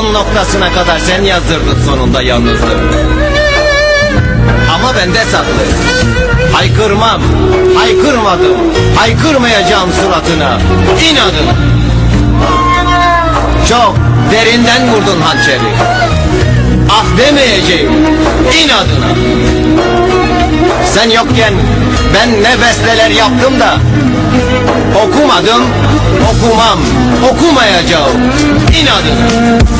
Son noktasına kadar sen yazdırdın sonunda yalnızlığı. Ama bende saklı. Haykırmam, haykırmadım, haykırmayacağım suratına. İnadına. Çok derinden vurdun hançeri. Ah demeyeceğim, inadına. Sen yokken ben ne besteler yaptım da okumadım, okumam, okumayacağım. İnadına.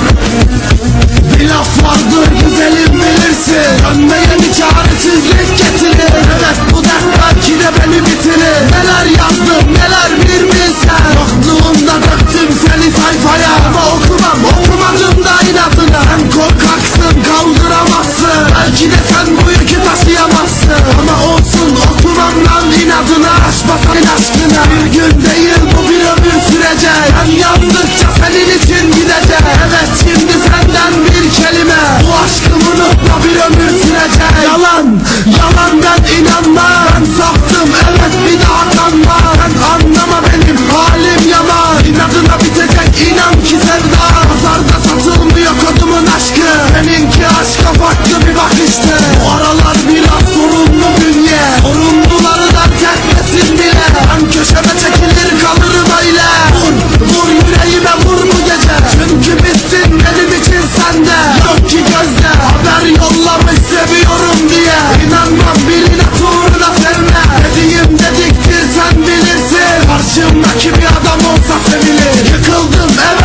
Kim bir adam olsa sevilir Yıkıldım evet.